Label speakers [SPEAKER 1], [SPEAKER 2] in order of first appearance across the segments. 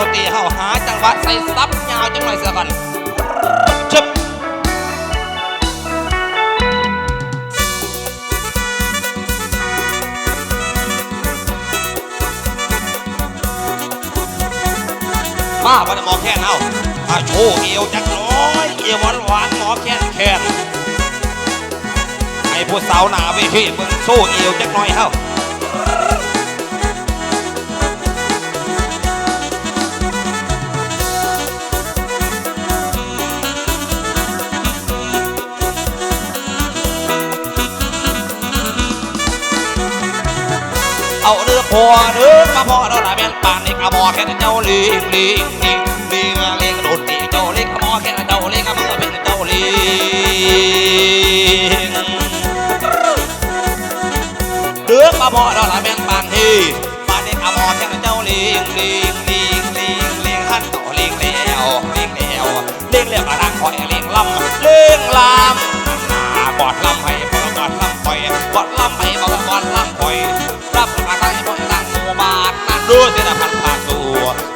[SPEAKER 1] ดนตรีเฮาหาจังหวะใส่ซับยาวจังหน่อยเสียก่อนชึบมาวันนี้หมอแค้นเฮามาโชว์เอวจักน้อยเอวหวานหวานๆหมอแค้นแค้นให้ผู้สาวหน้าเวทีเบิ่งโซ่เอวจักหน่อยเฮาาเรือพอเรือมาพอเราละแม่นปานนี่กระบอกแค่เจ้าลิงลิงลิงลิงลิงโดดตีเจ้าลิงกระบอกแค่เจ้าลิงกระบอกเป็นเจ้าลิงเรือมาพอเราละแม่นปานที่ปานนี่กระบอกแค่เจ้าลิงลิงลิงลิงลิงหันต่อลิงเลี้ยวลิงเลี้ยวลิงเลี้ยวกระดังคอยลิงลำลิงลำกอดลำให้กอดลำคอยกอดลำให้กอดลำคอย รู้สินะพันผ่านสู่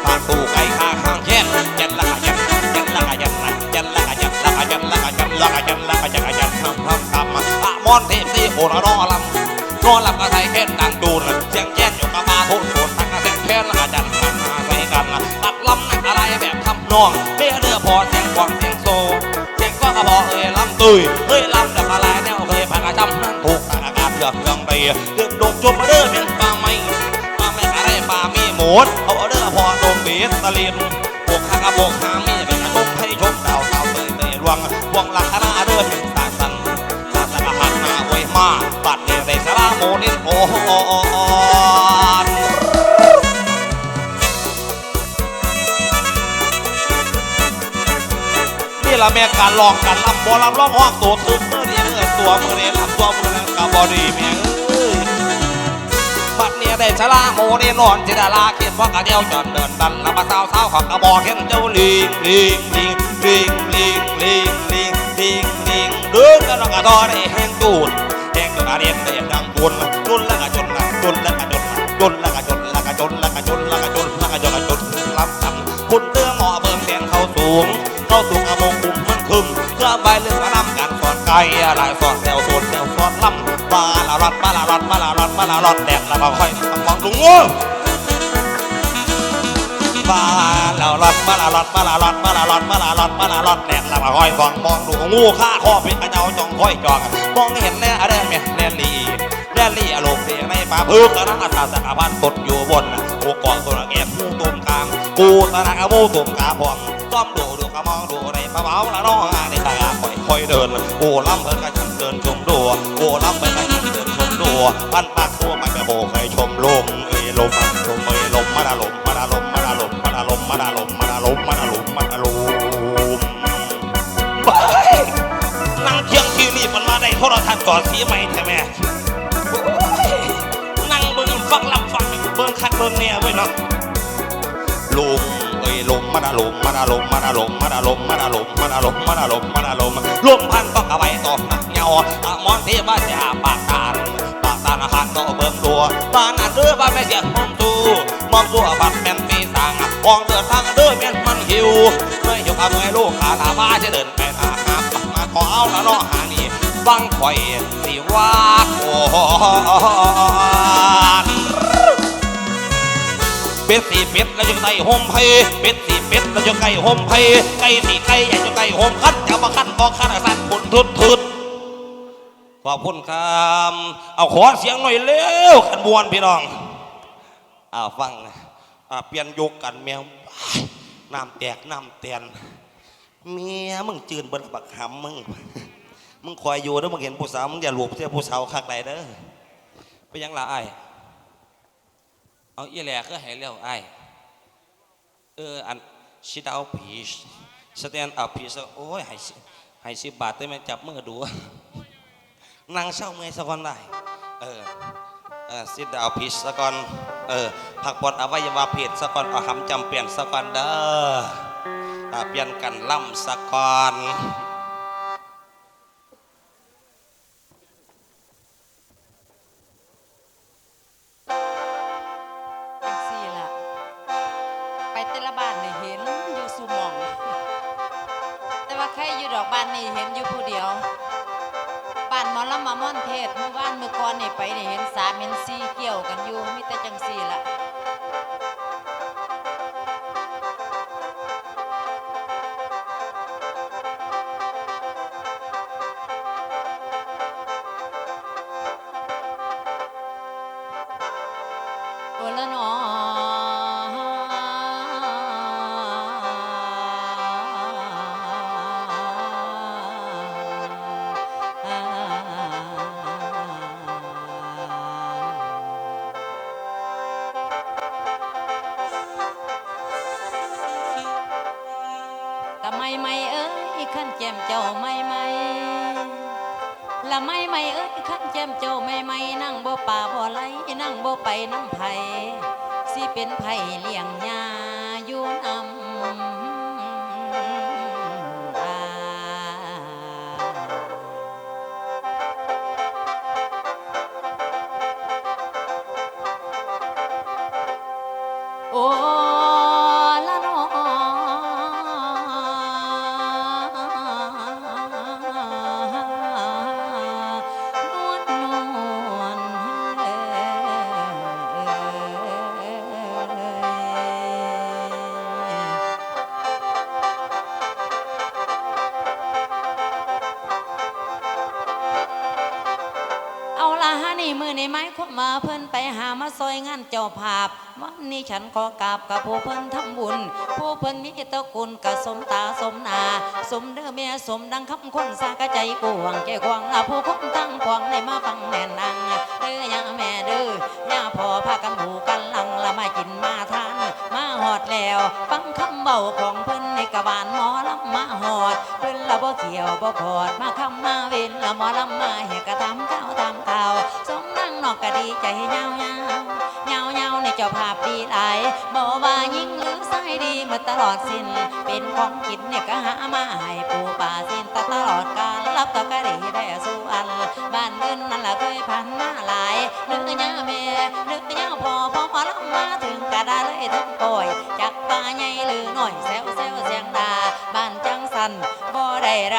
[SPEAKER 1] ผ่านสู่ไก่ข้าข้างเช่นยันละกะยันยันละกะยันละยันละกะยันละกะยันละกะยันละกะยันละกะยันละกะยันทำทำทำอะมอนเทพสีโอนรอลำนอนหลับกระไทยแค่ดังดูนเสียงแจ้นอยู่กับมาทุนโผล่ทั้งกระเสียงแค่ละกะยันกันมาใส่กันตัดลำนักอะไรแบบทำนองเบี้ยเรือพอเสียงกวางเสียงโซเสียงก็กระบอกเอ้ยลำตุยเฮ้ยลำดับอะไรแนวเคยผ่านกระจำนั่นถูกตากอากาศเลือกเรื่องไปเรื่องโดดจมมาเด้อเป็น มีหมดเอาเด้อพอโดนเบียดตะลินพวกข้างกระบอกหางมีเป็นกระชกให้ชมดาวดาวเตยเตยรวงพวงหลักคณะเด้อเป็นสาสันสาสันกระหักหน้าไว้มาบัดเนี่ยได้สาราโมนินโอ้นนี่ละแม่การลองกันลำบอลำร้องห้องตัวทึกเมื่อนี้เมื่อตัวเมื่อนี้ลำตัวเมื่อนั้นกับบอดีแม่เอ้ยบัดเนี่ยได้ชะลาโมนี่นอนจิดาลาเขี ยนว่ากะเดียวจอนเดินดันล้วมาสาวสาวของกระบอกเห็นเจ้าลิงลิงลิงลิงลิงลิงลิงลิงลิงเดินกันแล้วก็ทอได้แห้งตูนแห้งจนอาเรียนได้ดังตุนตุนล้วก็จนละจนล้วก็จนละจนล้วก็จนล้วก็จนล้วก็จนล้วก็จนล้วก็จนล้วก็จนรับตังคุณเตื้อหมอเบิ่งเสียงเขาสูง เข้าสู่อามงคุมมันคึมเครื่องใบเรื่องกระนำกันสอนไก่อะไรสอนแซวโซนแซวสอนลำมาลาลอดมาลาลอดมาลาลอดมาลาลอดแดดล้วมาค่อยมองลุงงู มาลาลอดมาลาลอดมาลาลอดมาลาลอดมาลาลอดมาลาลอดแดดล้วมาค่อยฟังมองดูงูข้าข้อเป็นกระเจ้าจองค่อยจองมองเห็นแน่อะไรแม่แน่ลีแน่ลีอารมณ์เสียในป่าพึ่งกระนั้นอาสาสกพันตดอยู่บนกูเกาะตัวแอบมูตุ่มกลางกูตะนักมูตุ่มกาพองซ้อมดูดูกระมองดูในปะเบาละน้องในตาค่อยค่อยเดินโอ้ล้ำเพิ่นกันเดินชมดูโอ้ล้ำเพิ่นกันเดินชมดูพันปากตัวไม่ไปโบเคยชมลมเอ้ยลมลมเอ้ยลม ก่อนสีใหม่ใช่ไหมนั่งเบิ่งฟังลำฟังเบิ่งคัดเบิ่งเนี่ยเว้ยเนาะลมเอ้ยลมมาดาลมมาดาลมมาดาลมมาดาลมมาดาลมมาดาลมมาดาลมมาดาลมลมพันก็กระไว้ตอหนักเงาตามอนเทพาจ่าปากตานปากตานอาหารก็เบิ่งตัวบ้านนั้นเด้อบ้านแม่เสียมอมตูมอมตัวบัดแม่นปีสังห้องเดินทางเด้อแม่นมันหิวเมื่อยกกับเมื่อยลูกขาตาบ้าจะเดินไปหาครับมาขอเอาละน้อหา บังข่อยสิว่าโอนเป็ดสีเป็ดแล้วจะไก่ห่มไผ่เป็ดสีเป็ดแล้วจะไก่ห่มไผ่ไก่สีไก่ใหญ่จะไก่ห่มคัดจะมาคัดบอกคัดสั่นผุนทุดทุดขอบคุณครับเอาขอเสียงหน่อยเร็วขันมวนพี่น้องอ้าฟังนะอ่าเปลี่ยนยกกันแมวน้ำแตกน้ำเตียนเมียมึงจืนบิดบักหำมึง มึงคอยอยู่เด้อมึงเห็นผู้สาวมึงอย่าหลบเสียผู้สาวคักไหนเด้อไปยังละไอ้าเอาอีแหล่ก็ให้เร็วไอ้เอออันชิดเอาผีสแตนเอาผีซะโอ้ยให้สิให้สิบบาทได้ไหมจับมือดูนั่งเศร้าเมื่อยสักก่อนได้เออเออสิดาวพีสักอนเออพักผ่อนอวัยวะเพศสักอนเอาคำจำเปลี่ยนสักอนเด้อเปลี่ยนกันล่ำสักอน
[SPEAKER 2] แจมเจ้าไม่ไม่ละไม่ไม่เอ้ยขันแจมเจ้าไม่ไม่นั่งบ่ป่าบ่ไหลนั่งบ่ไปน้ำไผ่สิเป็นไผ่เลี้ยงยาอยู่นำ เอานี่มือในไม้ขวมาเพิ่นไปหามาซอยงานเจ้าภาพ วันนี้ฉันขอกราบกับผู้เพิ่นทำบุญ ผู้เพิ่นมีตระกุลกับสมตาสมนา สมเด้อแม่สมดังคำคนสากใจกวงใจกวางละผู้คนตั้งพวงในมาฟังแน่นังเด้อย่าแม่เด้อย่าพอพากันหูกันลังละมากินมาทาน มาหอดแล้ว ฟังคำเบาของเพิ่นในกะบานหมอลำมาหอด บ่เขียวบ่พอดมาคำมาเว้นละหมอลำมาเฮกะตามข้าวตามข่าวสมนั่งนอกกะดีใจยาวยาเงาเงาในเจ้าภาพดีหลายบ่ว่ายิ่งหรือใส่ดีมาตลอดสิ้น เป็นของกินเนี่ยก็หามาให้ปูป่าสิ้นตตลอดกาลรับต่อกะดีได้สู่อัน บ้านเดินนั่นละเคยผ่านมาหลายนึกยาแม่นึกยาพอพอหมอลำมาถึงกะด้เลยทั้งปล่อยจัก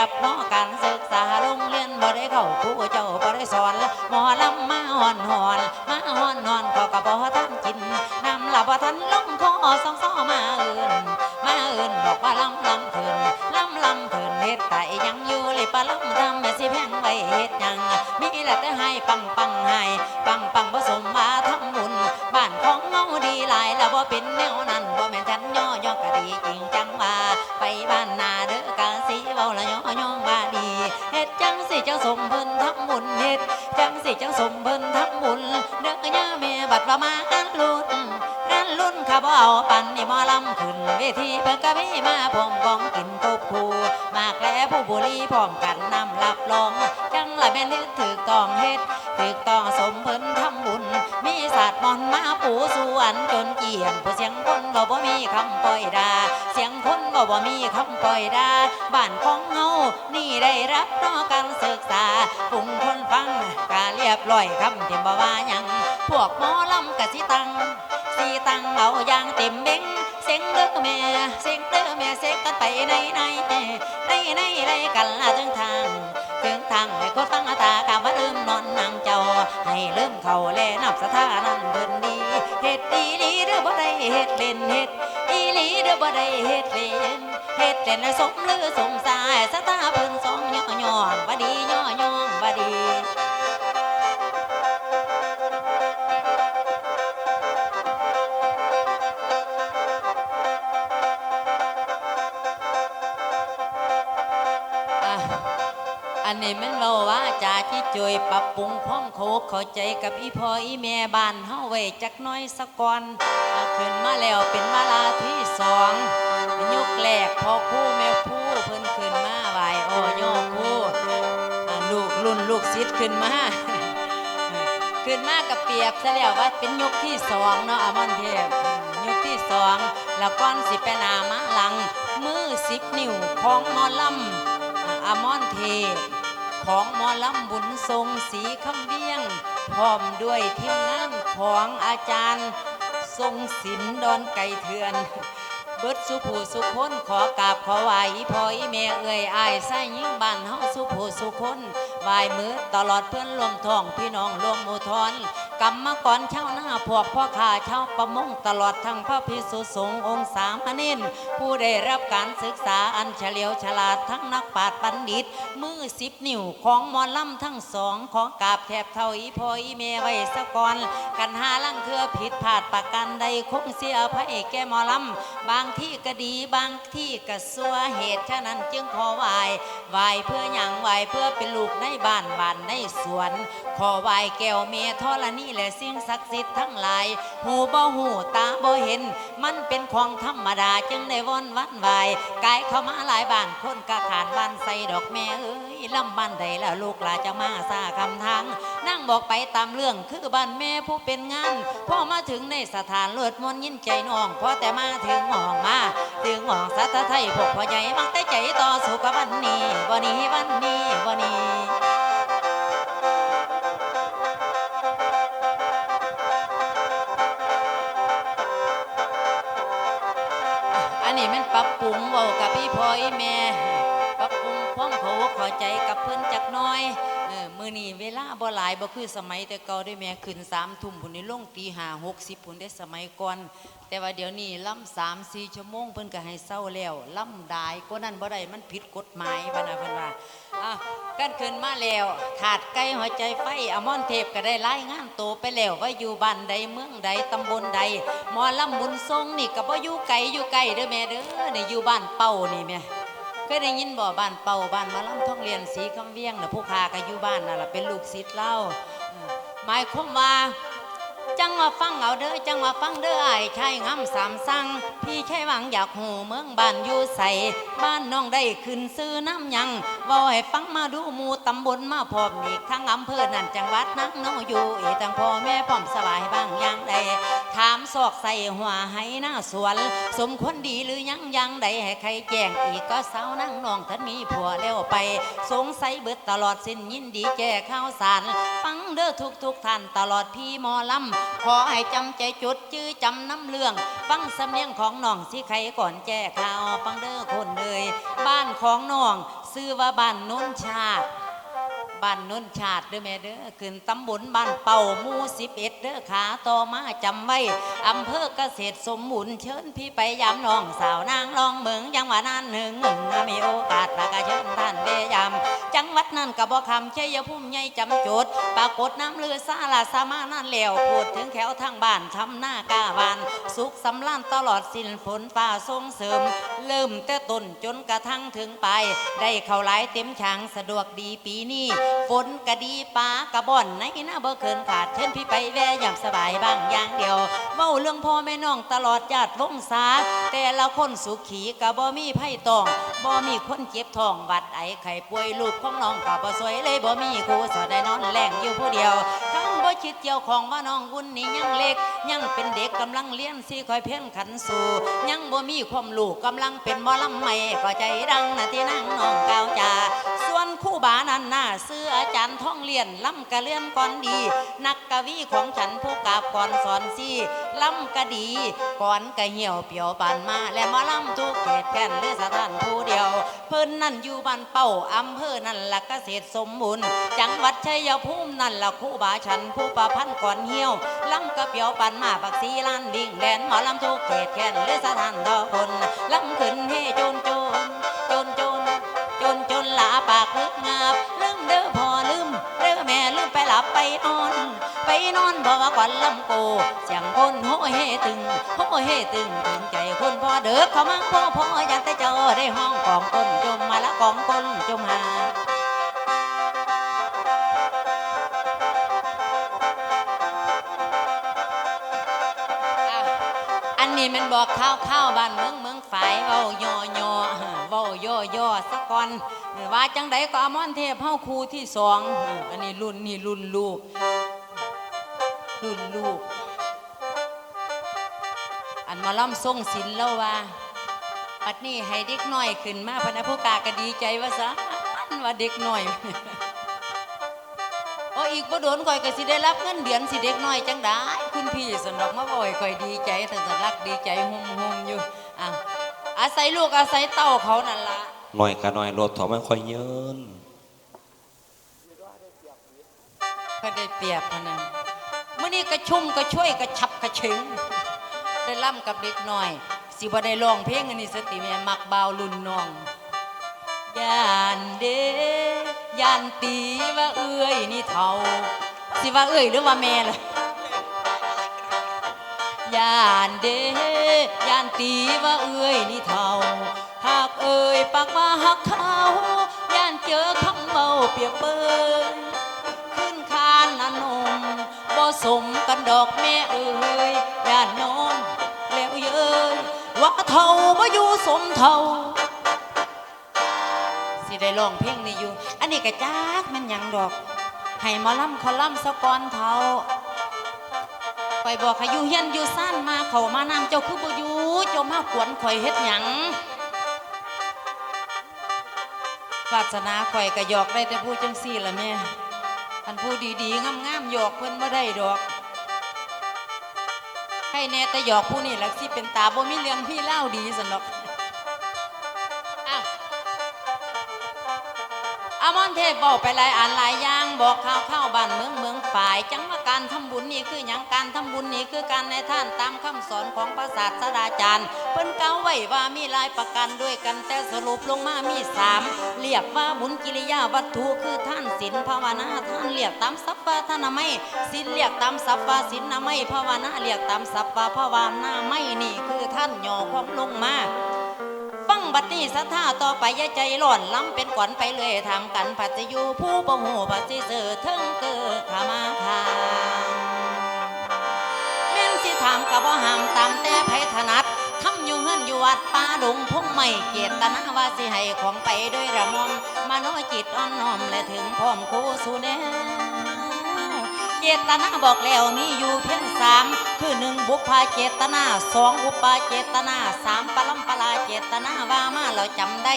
[SPEAKER 2] บนาะการศึกษาโรงเรียนบ่ได้เข้าครูเจ้าบ่ได้สอนหมอลำมาหอนหอนมาหอนหอนเขาก็บ่ทันกินน้ำละบ่ทันลงคอสองซ้อมาเอิ้นมาเอิ้นบอกว่าลำลำเถินลำลำเถินเฮ็ดไตยังอยู่เลยปลาลำทำแม่สิแพงไว้เฮ็ดยังมีแต่แต่ให้ปังปังให้ปังปังผสมมาทำบุญบ้านของเงาดีหลายแล้วบ่เป็นแนวนั้นบ่แม่นฉันย่อย่อกะดีจริงจังว่าไปบ้านนาเด้อ เว้าละย่อย่องว่าดีเฮ็ดจังสิจังสมเพิ่นทำบุญเฮ็ดจังสิจังสมเพิ่นทำบุญเด้อย่าแม่บัดว่ามากันลุ้นกันลุ้นข้าบ่เอาปันนี่หมอลำขึ้นเวทีเพิ่นก็มีมาพร้อมกองกินครบคู่มากและผู้บุรีพร้อมกันนำรับรอง จังละแม่นเฮ็ดถูกต้องเฮ็ดถูกต้องสมเพิ่นทำบุญมีศา สตร์มอนมาปูสู่อันจนเกี่ยงผู้เสียงคนบ่บ่มีคำปล่อยดา เสียงคนบ่บ่มีคำปล่อยดา บ้านของเฮานี่ได้รับนอการศึกษาปุ่งคนฟังกาเรียบร้อยคำที่บ่ว่าหยัง พวกหมอลำกะสิตังสิตังเอาอย่างเต็มเบ้งเสียงเด้อแม่เสียงเด้อแม่เสียงกันไปในในในในในกันละจังทาง ถึงทางให้ก็ตั้งตากาว่าลืมนอนนางเจ้า ให้ลืมเขาแลนับสถานั้นเพิ่นดีเฮ็ดดีลีเด้อบ่ได้เฮ็ดเล่นเฮ็ดอีหลีเด้อบ่ได้เฮ็ดเล่นเฮ็ดเล่นสมหรือสมสายสถาเพิ่นสองย่อย่องบ่ดีย่อย่องบ่ดี อันนี้มันเราว่าจ่าที่จวยปรับปรุงพ้องโคกเข้าใจกับอีพ่ออีแม่บ้านเฮาไว้จักน้อยสักก่อนอะขึ้นมาแล้วเป็นมาลาที่สองยุคแรกพ่อคู่แม่คู่เพิ่นขึ้นมาไหวโอ้โยคู่ลูกรุ่นลูกศิษย์ขึ้นมาขึ้นมากับเปียบซะแล้วว่าเป็นยุคที่สองเนาะอมอนเทพยุคที่สองแล้วก่อนสิไปนามาหลัง มือสิบนิ้วของมอลำอมอนเทพ ของหมอลำบุญทรงสีคำเบี้ยง พร้อมด้วยทีมงานของอาจารย์ ทรงศิลป์ดอนไก่เถือน เบิดสุผู้สุคนขอกราบขอไหวพ่ออีแม่เอ่ยอายใส่ยิ่งบ้านเฮาสุผู้สุคนไหวมือตลอดเพื่อนรวมท้องพี่น้องรวมหมู่ทอน กรรมกรชาวนาพวกพ่อข้าเช่าประมงตลอดทั้งพระพิสุสงฆ์องค์สามเณรผู้ได้รับการศึกษาอันเฉลียวฉลาดทั้งนักปราชญ์บัณฑิต มือสิบนิ้วของมอลำทั้งสองของกาบแทบเท่าอีพ่ออีเมไว้สะกอนกันหาลังเทือผิดพลาดประกันใดคงเสียพระเอกแก่มอลำบางที่ก็ดีบางที่ก็ซัวเหตุฉะนั้นจึงขอไหวไหวเพื่อหยังไหวเพื่อเป็นลูกในบ้านบ้านในสวน ขอไหวแก้วเมธรณีและสิ่งศักดิ์สิทธิ์ทั้งหลาย หูบ่หูตาบ่เห็น มันเป็นของธรรมดาจึงได้วอนวันไหวกายเข้ามาหลายบ้านคนกะขานบ้านใส่ดอกแม่เอ้ยลำบ้านใดและลูกหลาจะมาซาคำทางนั่งบอกไปตามเรื่องคือบ้านแม่ผู้เป็นงานพ่อมาถึงในสถานเลือดมนยินใจน้องพอแต่มาถึงหมองมา ถึงหมองสัตไทยพวกพ่อใหญ่บังแต่ใจต่อสู้กับวันนี้วันนี้วันนี้วันนี้ นี่มันปรับปรุงเว้ากับพี่พ่ออีแม่ ปรับปรุงความเขากเข้าใจกับเพื่อนจักน้อย เออมื้อนี้เวลาบ่หลายบ่คือสมัยแต่เก่าได้แม่ขึ้นสามทุ่มพุ่นนี่ลงตีห้าหกสิบพุ่นได้สมัยก่อน แต่ว่าเดี๋ยวนี้ล่ำสามสี่ชั่วโมงเพิ่นก็ให้เศร้าแล้วล่ำได้ก็นั่นบ่ได้มันผิดกฎหมายพะนะเพิ่นว่าอะกันขึ้นมาแล้วถาดไก่หัวใจไฟอมอนเทพก็ได้รายงานโตวไปแล้วว่าอยู่บ้านใดเมืองใดตำบลใดหมอล่ำบุญทรงนี่ก็บ่อยู่ไกลอยู่ไกลเด้อแม่เด้อนี่อยู่บ้านเป้านี่แม่ เคยได้ยินบ่บ้านเป่าบ้านมาลำท่องเรียนสีคำเวียงนะผู้พากอยู่บ้านนั่นล่ะเป็นลูกศิษย์เล่าหมายความว่าจังว่าฟังเอาเด้อจังว่าฟังเด้อไอ้ชายงามสามสั่งพี่ชายหวังอยากหูเมืองบ้านอยู่ใส่บ้านน้องได้ขึ้นซื้อน้ำยังว่าให้ฟังมาดูหมู่ตำบลมาพร้อมนี่ทั้งอำเภอนั่นจังหวัดนักน้องอยู่เอตั้งพ่อแม่พร้อมสบายบ้าง ซอกใส่หัวให้หน้าสวน สมควรดีหรือยังยังใดให้ใครแจ้งอีกก็สาวนั่งนองท่านมีผัวแล้วไป สงสัยเบิดตลอดสิ้นยินดีแจ้ข้าวสารฟังเด้อทุกทุกท่านตลอดพี่มอลำขอให้จำใจจุดจื้อจำน้ำเรื่อง ฟังสำเนียงของน้องสิใครก่อนแจ้ข่าวฟังเด้อคนเลย บ้านของน้องซื้อว่าบ้านนุ่นชาติ บ้านนนชาติเด้อแม่เด้อขึ้นตำบลบ้านเป่าหมู่สิบเอ็ดเด้อขาต่อมาจำไว้อำเภอเกษตรสมบูรณ์เชิญพี่ไปยามน้องสาวนางรองเมืองยังว่านั้นหนึ่งหนึ่งนะมีโอกาสปากาเชิญท่านเบยามจังหวัดนั้นกับบ่คำเชยภูมิใหญ่จำจุดปรากฏน้ำเลือซาลาสามานั่นแล้วพูดถึงแถวทางบ้านทำหน้ากาบาน สุขสำล้านตลอดสิ้นฝนฟ้าส่งเสริม เริ่มแต่ต้นจนกระทั่งถึงไป ได้เข้าหลายเต็มฉางสะดวกดีปีนี้ฝนกะดีปลากะบ่อนในหน้าบ่เคินขาดเชิญพี่ไปแว่ยามสบายบ้างอย่างเดียวเว้าเรื่องพ่อแม่น้องตลอดญาติวงศาแต่ละคนสุขีกะบ่มีไพ่ตองบ่มีคนเจ็บท้องหวัดไอไข้ป่วยลูกของน้องกะบ่สวยเลยบ่มีครูสอนได้นอนแหลงอยู่ผู้เดียวทั้งบ่คิดเกี่ยวของว่าน้องวุ่นนี่ยังเล็ก ยังเป็นเด็กกำลังเรียนสิคอยเพ่นขันสู่ยังบ่มีความลูกกำลังเป็นหมอลำใหม่ก็ใจดังนะที่นั่งน้องก้าวจา ส่วนคู่บานันน่าซื้ออาจารย์ท่องเรียนลำกะเลื่อนก่อนดี นักกวีของฉันผู้กาบก่อนสอนซีลำกะดีก่อนกะเหี่ยวเปียวบานมา และมาลำทุกเขตแผ่นหรือสถานผู้เดียว เพิ่นนั่นอยู่บ้านเป้าอำเภอนั่นละเกษตรสมบูรณ์จังหวัดชัยภูมินั่นละคู่บาฉันผู้ประพันธ์ก่อนเหี่ยวลำกะเปียวปันมาปักสีล้านวิ่งแดนหมอลำทุกเขตแผ่นหรือสถานดอคนลำขึ้นเฮโจนโจนจนโจนาปากลึกงาบลืมเด้อพอลืมเด้อแม่ลืมไปหลับไปนอน ไปนอนบอกว่าควันลำโกเสียงคนโหเฮตึงโหเฮตึงถึงใจคนพอเด้อเขามาพ่อพ่ออยากแต่เจอได้ห้องของคนจมมาละของคนจมหาอะอันนี้มันบอกข้าวข้าวบ้านเมืองเมืองฝ่ายเว้าย่อย่อเว้าย่อย่อสะก่อน ว่าจังใดก็อมรเทพเฮาครูที่สองอันนี้รุ่นนี่รุ่นลูก รุ่นลูก อันมาล่ำทรงศิลแล้วว่าปัดนี้ให้เด็กน้อยขึ้นมาพะนะผู้กาก็ดีใจว่าซะว่าเด็กน้อยโอ้อีกบ่โดนก่อยก็สิได้รับเงินเดือนสิเด็กน้อยจังได้คุณพี่สนอกมาบ่อยก่อยดีใจแต่สรักดีใจหุ่มหุ่มๆอยู่อะอาศัยลูกอาศัยเต้าเขานั่นล่ะ
[SPEAKER 1] หน่อยก็หน่อยรถถอมันค่อยเยิน
[SPEAKER 2] ก็ได้เปรียบนะเมื่อนี้กระชุ่มกระช่วยกระชับกระเชงได้ล่ำกับเด็กหน่อย สิบ่ได้ร้องเพลงอันนี้สติแม่มักเบาวรุ่นน้องยานเดยานตีว่าเอ้ยนี่เท่าสิว่าเอ้ยหรือว่าแม่ล่ะยานเดยานตีว่าเอ้ยนี่เท่า หากเอ้ยปากว่าหักเขายานเจอคำเบาเปียบเปิยขึ้นคานนันมบ่สมกันดอกแม่เอ้ยยานนอนแล้วเย้ยว่าเท่าบ่อยู่สมเท่าสิได้ร้องเพลงนี้อยู่ อันนี้ก็จักมันยังดอกให้มอลำเขาลำสะกอนเท่าข่อยบอกให้อยู่เฮียนอยู่ซ่านมาเขามานำเจ้าคือบ่อยู่เจ้ามาขวนข่อยเฮ็ดหยัง วาสนาข่อยก็หยอกได้แต่ผู้จังซี่ละแม่อันผู้ดีๆงามๆหยอกเพิ่นบ่ได้ดอกให้แน่แต่หยอกผู้นี่ล่ะสิเป็นตาบ่มีเรื่องพี่เล่าดีซั่นอกอ้าวอามอนเทพบอกไปหลายอันหลายอย่างบอกข่าวข้าวบ้านเมืองเมืองฝ่ายจังว่า การทำบุญนี่คืออย่างการทำบุญนี่คือการในท่านตามคำสอนของพระศาสดาจารย์เพิ่นกล่าวไว้ว่ามีหลายประการด้วยกันแต่สรุปลงมามีสามเรียกว่าบุญกิริยาวัตถุคือท่านศีลภาวนาท่านเรียกตามสัพพะท่านไม่ศีลเรียกตามสัพพะศีลนะไม่ภาวนาเรียกตามสัพพะภาวนาไม่นี่คือท่านย่อความลงมาฟังบัดนี้สัทธาต่อไปย่าใจร้อนล้ำเป็นก่อนไปเลยทำกันผัดจะอยู่ผู้บ่หูผัดสิเสือถึงเกิด กับบ่ห้ามตามแต่ไผถนัดทำอยู่เฮือนอยู่วัดป่าดงพุ่งไม่เจตนาว่าสิให้ของไปด้วยระมอมมโนจิตอ่อนน้อมและถึงพร้อมคู่สู่แนเจตนาบอกแล้วมีอยู่เพียงสามคือหนึ่งบุพพาเจตนาสองอุปาเจตนาสามปลัมปลาเจตนาว่ามาเราจำได้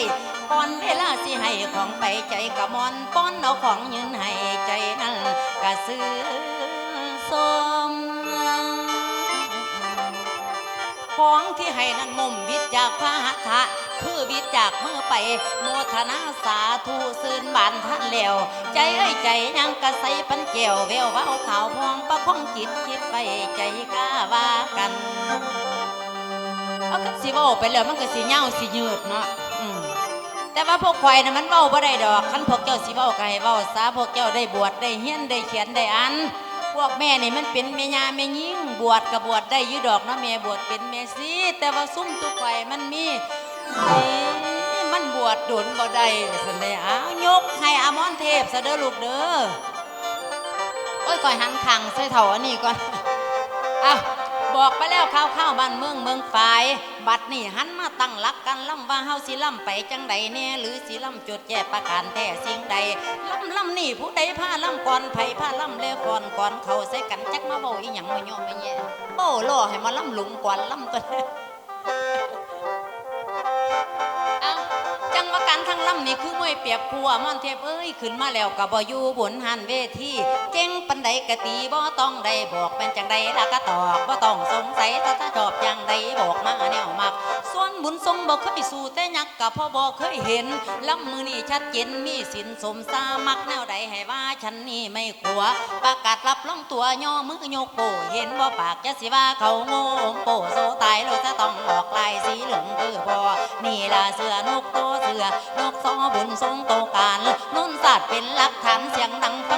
[SPEAKER 2] ก่อนเวลาสิให้ของไปใจกระมอนป้อนเอาของยืนให้ใจนั่นกระซื้อสม ของที่ให้นั้นมุมวิจากพระหัตถะคือวิจากเมื่อไปโมทนาสาธุซื่นบานท่านแล้ว ใจเอ้ยใจยังกระใสปันเกี่ยวแววเว้าขาวพองประคองจิตคิดไปใจกล้าว่ากันเอาก็สิว้าไปแล้วมันก็สิเหงาสิยืดเนาะแต่ว่าพวกควายน่ะมันเว้าบ่ได้ดอกคันพวกเจ้าสิเว้าก็ให้เว้าซะพวกเจ้าได้บวชได้เฮียนได้เขียนได้อ่าน วกแม่นี่มันเป็นแม่ยาแม่ยิ่งบวชกับบวชได้ยืดดอกเนาะแม่บวชเป็นแม่ซีแต่ว่าซุ่มตุกไข่มันมีนี่มันบวชโดนบ่ได้สันเดอ้าวยกให้อามอนเทพซะเด้อลูกเด้อโอ้ยก่อยหันขังใส่เถ่าอันนี้ก่อนอ้าว บอกไปแล้วข้าวข้าวบ้านเมืองเมืองฝ่าย บัดนี่หันมาตั้งหลักกันล่ำว่าเฮาสิล่ำไปจังใดแน่หรือสิล่ำจดแย่ประการแท้สิ่งใดล่ำล่ำนี่ผู้ใดพาล่ำก่อนไผพาล่ำเลก่อนก่อนเขาใส่กันจักมาเบาอีหยังมาโยมมาแย่โอ้ล่อให้มาล่ำหลุมก่อนล่ำตัว งว่าการทั้งลำนี่คือมวยเปียกพัวมอนเทพเอ้ยขึ้นมาแล้วกับบอยู่บนหันเวทีเก่งปันใดกะตีบ่ต้องได้บอกเป็นจังใดล้วก็ตอบบ่ต้องสงสัยถ้าถ้าจอบจังใดบอกมาแนวมัก ทรงบ่เคยสู่แต่ยักกับพ่อบ่เคยเห็นลำมือนี่ชัดเจนมีสินสมสามักแนวใดให้ว่าฉันนี่ไม่กลัว ประกาศรับรองตัวย่อมือโยกโปเห็นบ่ปากจะสิว่าเขาโง่โปโซตายเราจะต้องออกลายสีเหลืองคือพอนี่ล่ะเสือนกโตเสือนกซอบุญทรงโตการนุ่นสัตว์เป็นหลักฐานเสียงดังฟัง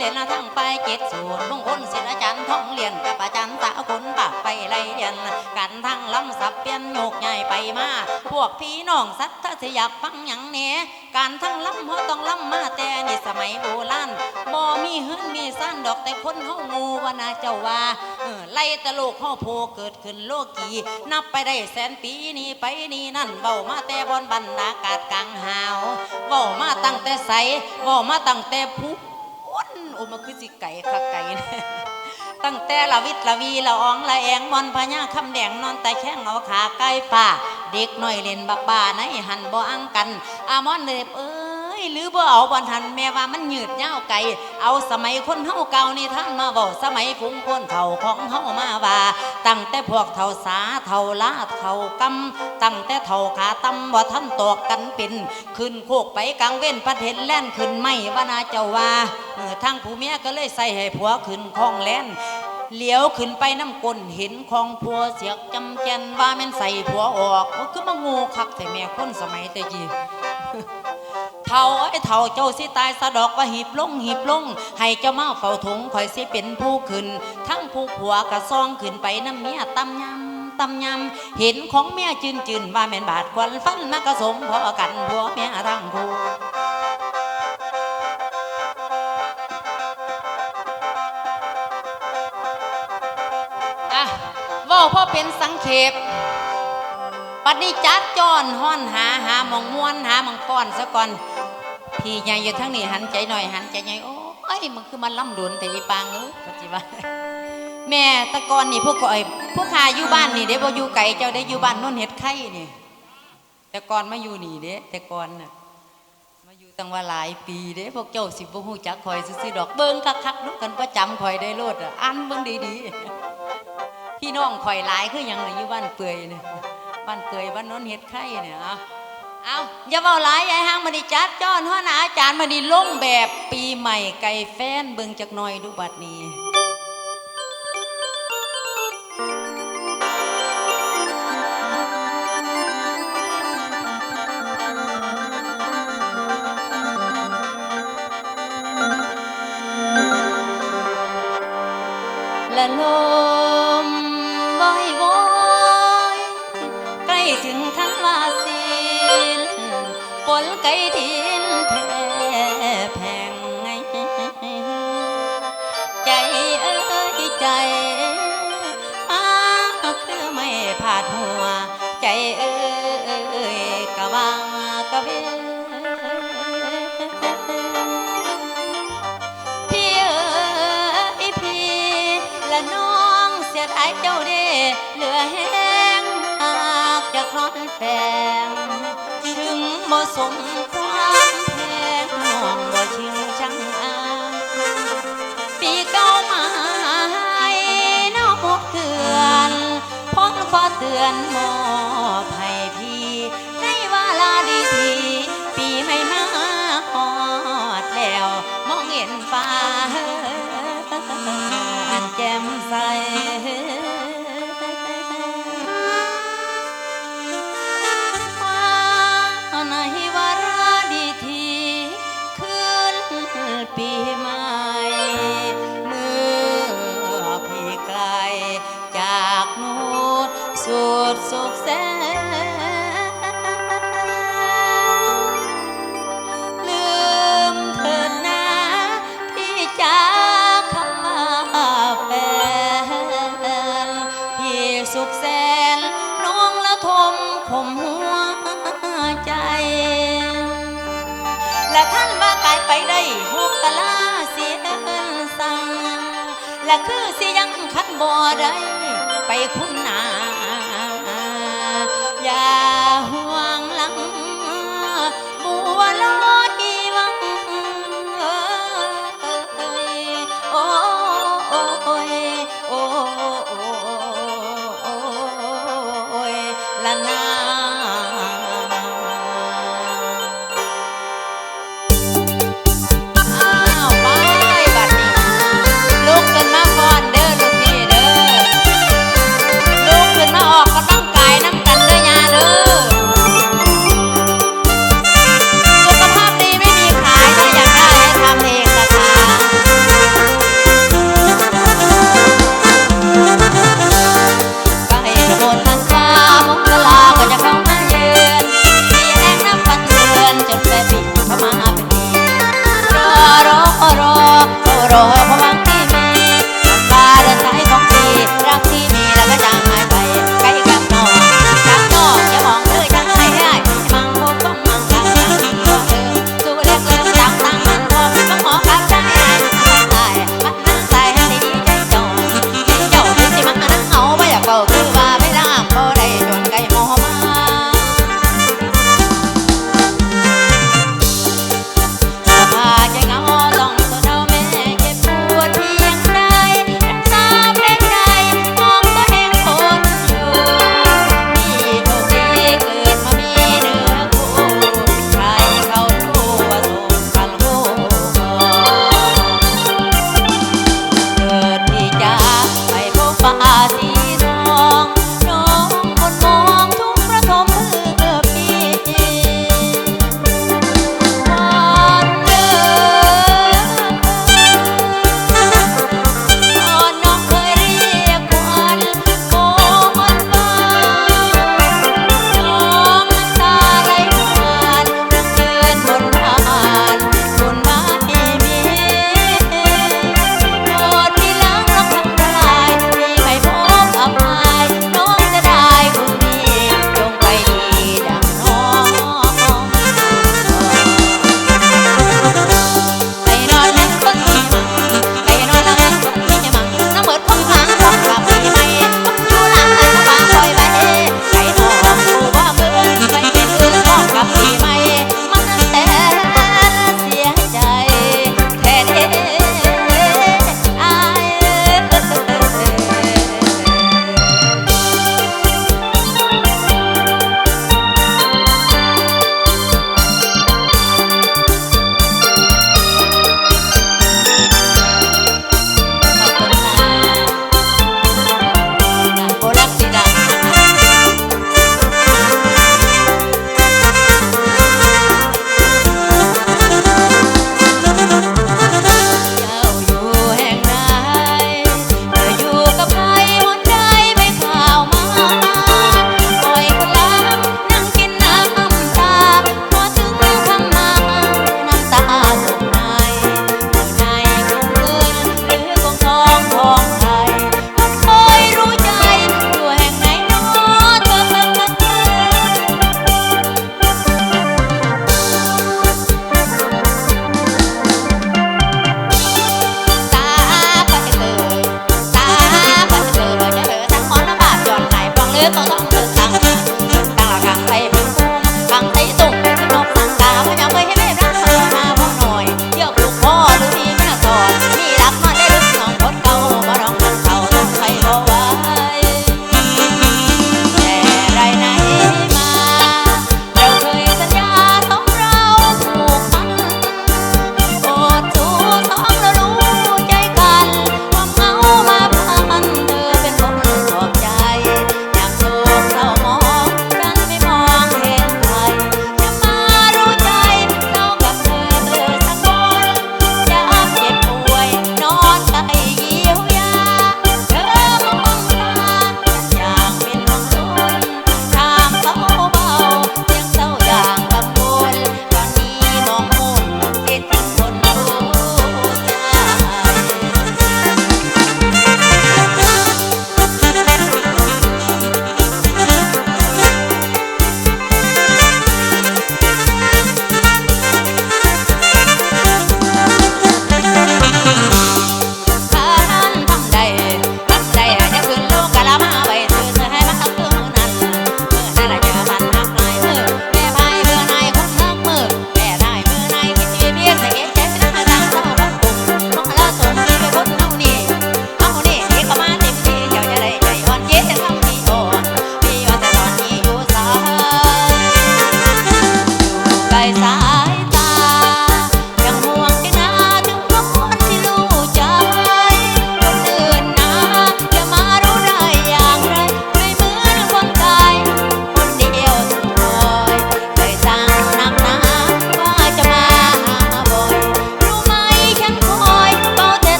[SPEAKER 2] รือสีเลนทั้งไปเจ็ดสูตรมงคลศิลอาจารย์ท่องเรียนกับอาจารย์สาวคนปากไปไล่เรียน กันทั้งลำสับเปลี่ยนโยกใหญ่ไปมาพวกพี่น้องสัตว์ถ้าสิอยากฟังหยังเน่การทั้งลำเพราะต้องลำมาแต่นี่สมัยโบราณบ่มีเฮือนมีสั้นดอกแต่คนเฮางูวนาเจ้าว่าไล่ตะโลกเฮาโพเกิดขึ้นโลกีนับไปได้แสนปีนี่ไปนี่นั่นเว้ามาแต่บนบรรดากาศกลางหาวเว้ามาตั้งแต่ใสเว้ามาตั้งแต่ผู้ โอ้มาคือสิไก่คักไก่นะตั้งแต่ละวิทละวีละอองละแองมอนพญาคำแดงนอนแต่แข้งเอาขาใกล้ป่า เด็กน้อยเล่นบักบ้าในหันบ่อังกัน อามอนเล็บเอ้ ยยหรือบ่เอาบันทันแม่ว่ามันยืดยาวไกลเอาสมัยคนเฮาเก่านี่ท่านมาบอกสมัยฝูงคนเฒ่าของเฮามาว่า ตั้งแต่พวกเฒ่าสาเฒ่าลาเฒ่ากำตั้งแต่เฒ่าขาตำว่าท่านตอกกันเป็นขึ้นโคกไปกลางเว้นประเทศแล่นขึ้นไม่ว่านาเจ้าว่าทางผู้เมียก็เลยใส่ให้ผัวขึ้นคลองแล่นเหลียวขึ้นไปน้ำกลนเห็นของผัวเสียกจำแจนว่าแม่นใส่ผัวออกมันคือมางูคักแต่แม่คนสมัยแต่ยี เท่าไอ้เท่าเจ้าสิตายสะดอกว่าหีบลงหีบลง ให้เจ้ามาเฝ้าถุงคอยสิเป็นผู้ขึ้น ทั้งผู้ผัวกระซองขึ้นไปน้ำเมียตำยำตำยำเห็นของเมียจืนจืนว่าแม่นบาดควันฟันมากระสมพอกันผัวเมียทั้งคู่อะเว่าพ่อเป็นสังเขปปัดนี้จัดจอนห้อนหาหาหมองม้วนหาหมองก้อนซะก่อน พี่ใหญ่อยู่ทั้งนี้หันใจหน่อยหันใจใหญ่โอ้ยมันคือมันล่ำดุนแต่อีปางเอ้ยปฏิบัติแม่ตะกอนนี่พวกก่อยพวกขาอยู่บ้านนี่เด้บ่อยู่ไกลเจ้าได้อยู่บ้านโน่นเห็ดไข่นี่แต่ก่อนมาอยู่นี่เด้แต่ก่อนน่ะมาอยู่ตั้งว่าหลายปีเด้พวกเจ้าสิบ่ฮู้จักคอยซื่อดอกเบิ่งคักๆดูกันประจำคอยได้โลดอะอ่านเบิ่งดีๆพี่น้องข่อยหลายคือยังอยู่บ้านเปื่อยเนี่ยบ้านเปื่อยบ้านโน้นเฮ็ดไข่เนี่ยเอา เอาอย่าเบาหลายยายห้างมาดิจัดจ้อนหัวหน้าอาจารย์มาดิลงแบบปีใหม่ไก่แฟนเบิ่งจักหน่อยดูบัดนี้และล ไกลดินแทแพงไงใจเอ้ยใจอาคือไม่ผาดหัว ใจเอ้ยกะวากะเวพี่เอ๋ยพี่และน้องเสียดายเจ้าเด้เหลือแห้งหากจากนอนแฟง ถึงบ่สมความแพงน้องบ่ชิงชังอาปีเก่ามาให้น้องหมกเตือนพ้องขอเตือนมอบใายไปได้หกกะลาเสียอินสั่งและคือสิยังคันบ่ได้ไปคุณนาอย่าหัว all